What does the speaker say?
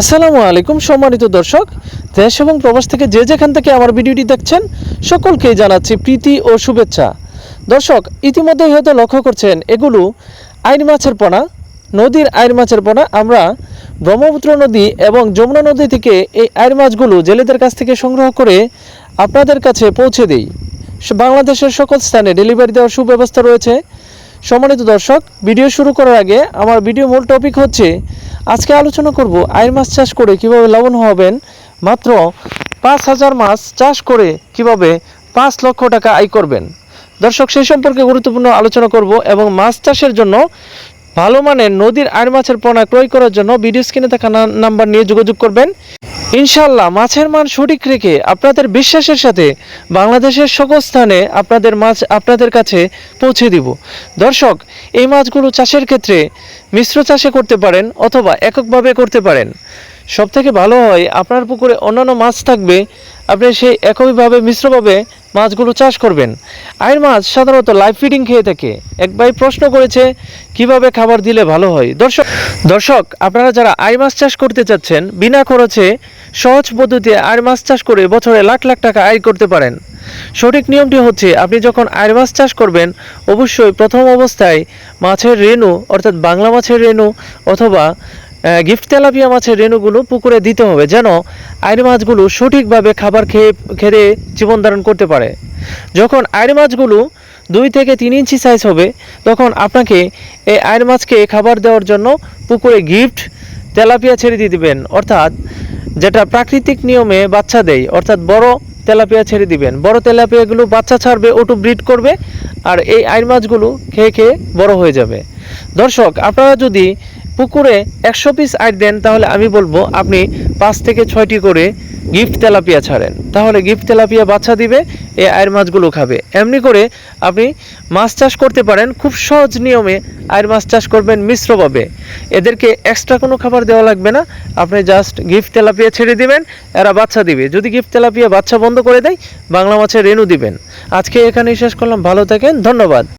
আসসালামু আলাইকুম, সম্মানিত দর্শক। দেশ এবং প্রবাস থেকে যে যেখান থেকে আমার ভিডিওটি দেখছেন সকলকেই জানাচ্ছি প্রীতি ও শুভেচ্ছা। দর্শক, ইতিমধ্যেই হয়তো লক্ষ্য করছেন, এগুলো আইন মাছের পোনা। নদীর আইন মাছের পোনা। আমরা ব্রহ্মপুত্র নদী এবং যমুনা নদী থেকে এই আইন মাছগুলো জেলেদের কাছ থেকে সংগ্রহ করে আপনাদের কাছে পৌঁছে দিই। বাংলাদেশের সকল স্থানে ডেলিভারি দেওয়ার সুব্যবস্থা রয়েছে। সম্মানিত দর্শক, ভিডিও শুরু করার আগে আমার ভিডিও মূল টপিক হচ্ছে, আজকে আলোচনা করব আইর মাছ চাষ করে কীভাবে লাভবান হবেন, মাত্র পাঁচ হাজার মাছ চাষ করে কীভাবে পাঁচ লক্ষ টাকা আয় করবেন। দর্শক, সেই সম্পর্কে গুরুত্বপূর্ণ আলোচনা করব এবং মাছ চাষের জন্য ভালো মানের নদীর আইর মাছের পোনা ক্রয় করার জন্য ভিডিও স্ক্রিনে থাকা নাম্বার নিয়ে যোগাযোগ করবেন। ইনশাল্লাহ মাছের মান সঠিক রেখে আপনাদের বিশ্বাসের সাথে বাংলাদেশের সকল স্থানে আপনাদের মাছ আপনাদের কাছে পৌঁছে দিব। দর্শক, এই মাছগুলো চাষের ক্ষেত্রে মিশ্র চাষে করতে পারেন অথবা এককভাবে করতে পারেন। সবথেকে ভালো হয়, আপনার পুকুরে অন্যান্য মাছ থাকবে, আপনি সেই একইভাবে, মিশ্রভাবে মাছগুলো চাষ করবেন। আয়ের মাছ সাধারণত লাইভ ফিডিং খেয়ে থাকে। এক ভাই প্রশ্ন করেছে, কীভাবে খাবার দিলে ভালো হয়? দর্শক দর্শক, আপনারা যারা আই মাছ চাষ করতে চাচ্ছেন, বিনা খরচে সহজ পদ্ধতিতে আয় মাছ চাষ করে বছরে লাখ লাখ টাকা আয় করতে পারেন। সঠিক নিয়মটি হচ্ছে, আপনি যখন আয় মাছ চাষ করবেন, অবশ্যই প্রথম অবস্থায় মাছের রেণু, অর্থাৎ বাংলা মাছের রেণু অথবা গিফট তেলাপিয়া মাছের রেণুগুলো পুকুরে দিতে হবে যেন আইর মাছগুলো সঠিকভাবে খাবার খেয়ে খেয়ে জীবন ধারণ করতে পারে। যখন আইর মাছগুলো দুই থেকে তিন ইঞ্চি সাইজ হবে, তখন আপনাকে এই আইর মাছকে খাবার দেওয়ার জন্য পুকুরে গিফট তেলাপিয়া ছেড়ে দিয়ে দিবেন। অর্থাৎ যেটা প্রাকৃতিক নিয়মে বাচ্চা দেয়, অর্থাৎ বড় তেলাপিয়া ছেড়ে দিবেন। বড় তেলাপিয়াগুলো বাচ্চা ছাড়বে, ওটু ব্রিড করবে, আর এই আইর মাছগুলো খেয়ে খেয়ে বড় হয়ে যাবে। দর্শক, আপনারা যদি পুকুরে একশো পিস আইট দেন, তাহলে আমি বলব আপনি পাঁচ থেকে ছয়টি করে গিফট তেলাপিয়া ছাড়েন। তাহলে গিফট তেলাপিয়া বাচ্চা দিবে, এই আয়ের মাছগুলো খাবে। এমনি করে আপনি মাছ চাষ করতে পারেন, খুব সহজ নিয়মে আয়ের মাছ চাষ করবেন মিশ্রভাবে। এদেরকে এক্সট্রা কোনো খাবার দেওয়া লাগবে না, আপনি জাস্ট গিফট তেলাপিয়া ছেড়ে দিবেন, এরা বাচ্চা দিবে। যদি গিফট তেলাপিয়া বাচ্চা বন্ধ করে দেয়, বাংলা মাছের রেণু দিবেন। আজকে এখানেই শেষ করলাম, ভালো থাকেন, ধন্যবাদ।